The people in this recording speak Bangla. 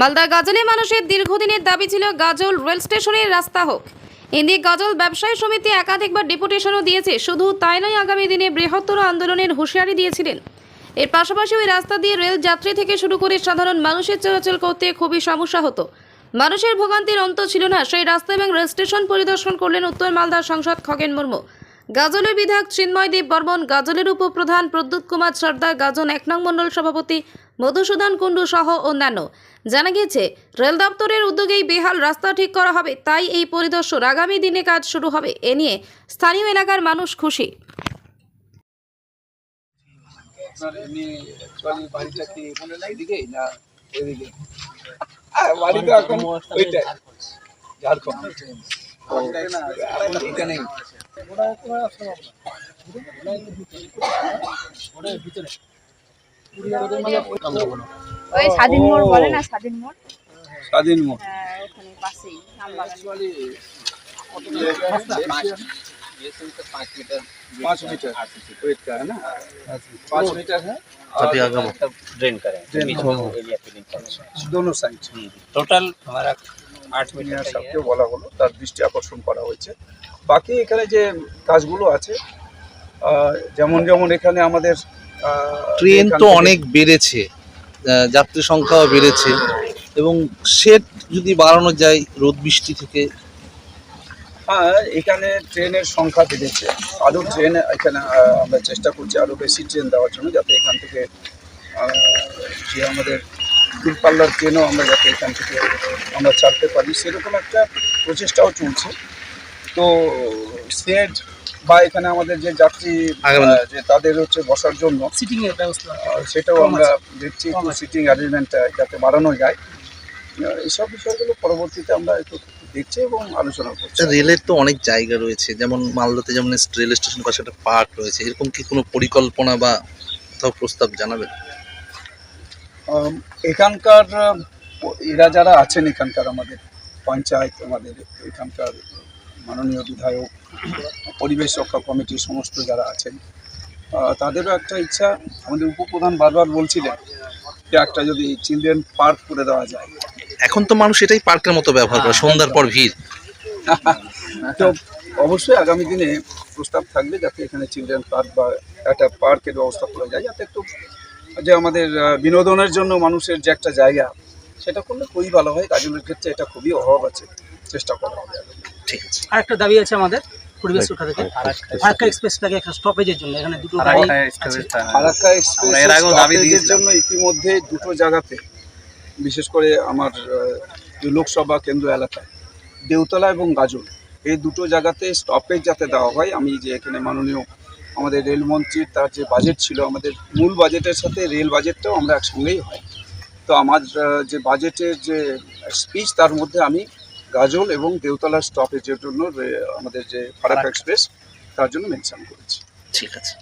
মালদা গাজলে মানুষের দীর্ঘদিনের দাবি ছিল গাজল রেল স্টেশনের রাস্তা হোক। এদিকে গাজল ব্যবসায়ী সমিতি একাধিকবার ডেপুটেশনও দিয়েছে। শুধু তাই নয়, আগামী দিনে বৃহত্তর আন্দোলনের হুঁশিয়ারি দিয়েছিলেন। এর পাশাপাশি ওই রাস্তা দিয়ে রেল যাত্রী থেকে শুরু করে সাধারণ মানুষের চলাচল করতে খুবই সমস্যা হতো। মানুষের ভোগান্তির অন্ত ছিল না। সেই রাস্তা এবং রেল স্টেশন পরিদর্শন করলেন উত্তর মালদার সাংসদ খগেন মুর্মু। গাজলের বিধায়ক চিন্ময় দেব বর্মন, গাজলের উপপ্রধান প্রদ্যুৎ কুমার সর্দার, গাজন এক নং মণ্ডল সভাপতি মধুসূদন কুণ্ডু সহ অন্যান্য। জানা গিয়েছে, রেল দপ্তরের উদ্যোগেই বেহাল রাস্তা ঠিক করা হবে, তাই এই পরিদর্শন আগামী দিনে কাজ শুরু হবে, এ নিয়ে স্থানীয় এলাকার মানুষ খুশি। ওই স্বাধীন মোড় বলে না স্বাধীন মোড় স্বাধীন মোড় হ্যাঁ ওখানে পাশেই আমবাগান पाँच मीटर वेट का है ना पाँच मीटर है अभी आगे बढ़ो। ड्रेन करें Drain बीच हो। में एरिया फिलिंग करें दोनों साइड टोटल हमारा आठ मीटर ইঞ্জিনিয়ার का ये সাহেবকে বলা হলো তার দৃষ্টি আকর্ষণ করা হয়েছে বাকি এখানে যে কাজগুলো আছে আহ, যেমন যেমন এখানে আমাদের আহ, ট্রেন তো অনেক বেড়েছে যাত্রী সংখ্যাও বেড়েছে এবং সেট যদি বাড়ানো যায় রোদ বৃষ্টি থেকে? হ্যাঁ এখানে ট্রেনের সংখ্যা বেড়েছে। আরও ট্রেন এখানে আমরা চেষ্টা করছি আরও বেশি ট্রেন দেওয়ার জন্য যাতে এখান থেকে যে আমাদের দূরপাল্লার ট্রেনও আমরা যাতে এখান থেকে আমরা ছাড়তে পারি সেরকম একটা প্রচেষ্টাও চলছে। তো সেট বা এখানে আমাদের যে যাত্রী যে তাদের হচ্ছে বসার জন্য সিটিং এর ব্যবস্থা সেটাও আমরা দেখছি সিটিং অ্যারেঞ্জমেন্টটা যাতে বাড়ানো যায়। এইসব বিষয়গুলো পরবর্তীতে আমরা একটু দেখছি এবং আলোচনা করছি। আচ্ছা, রেলের তো অনেক জায়গা রয়েছে যেমন মালদাতে যেমন রেল স্টেশন পাশে একটা পার্ক রয়েছে এরকম কি কোনো পরিকল্পনা বা কোথাও প্রস্তাব জানাবেন? এখানকার এরা যারা আছেন এখানকার আমাদের পঞ্চায়েত আমাদের এখানকার মাননীয় বিধায়ক পরিবেশ রক্ষা কমিটির সমস্ত যারা আছেন তাদেরও একটা ইচ্ছা। আমাদের উপপ্রধান বারবার বলছিলেন যে একটা যদি চিলড্রেন পার্ক করে দেওয়া যায়। এখন তো মানুষ এটাই পার্কের মতো ব্যবহার করে সন্ধ্যার পর ভিড়। তো অবশ্যই আগামী দিনে প্রস্তাব থাকবে যাতে এখানে চিলড্রেন পার্ক বা একটা পার্কের ব্যবস্থা করা যায় যাতে একটু যে আমাদের বিনোদনের জন্য মানুষের যে একটা জায়গা সেটা করলে খুবই ভালো হয়। গাজলের ক্ষেত্রে এটা খুবই অভাব আছে চেষ্টা করা হবে। ঠিক আছে। আর একটা দাবি আছে আমাদের পরিবেশ রক্ষা থেকে। ফারাক্কা এক্সপ্রেসটাকে একটা স্টপেজের জন্য। এখানে দুটো গাড়ি ফারাক্কা। জন্য ইতিমধ্যে দুটো জায়গাতে বিশেষ করে আমার যে লোকসভা কেন্দ্র এলাকায় দেউতলা এবং গাজল এই দুটো জায়গাতে স্টপেজ যাতে দেওয়া হয় আমি যে এখানে মাননীয় আমাদের রেলমন্ত্রীর তার যে বাজেট ছিল আমাদের মূল বাজেটের সাথে রেল বাজেটটাও আমরা একসঙ্গেই হয়। তো আমার যে বাজেটের যে স্পিচ তার মধ্যে আমি গাজল এবং দেউতলা স্টপেজের জন্য আমাদের যে ফারাক এক্সপ্রেস তার জন্য মেনশন করেছি। ঠিক আছে।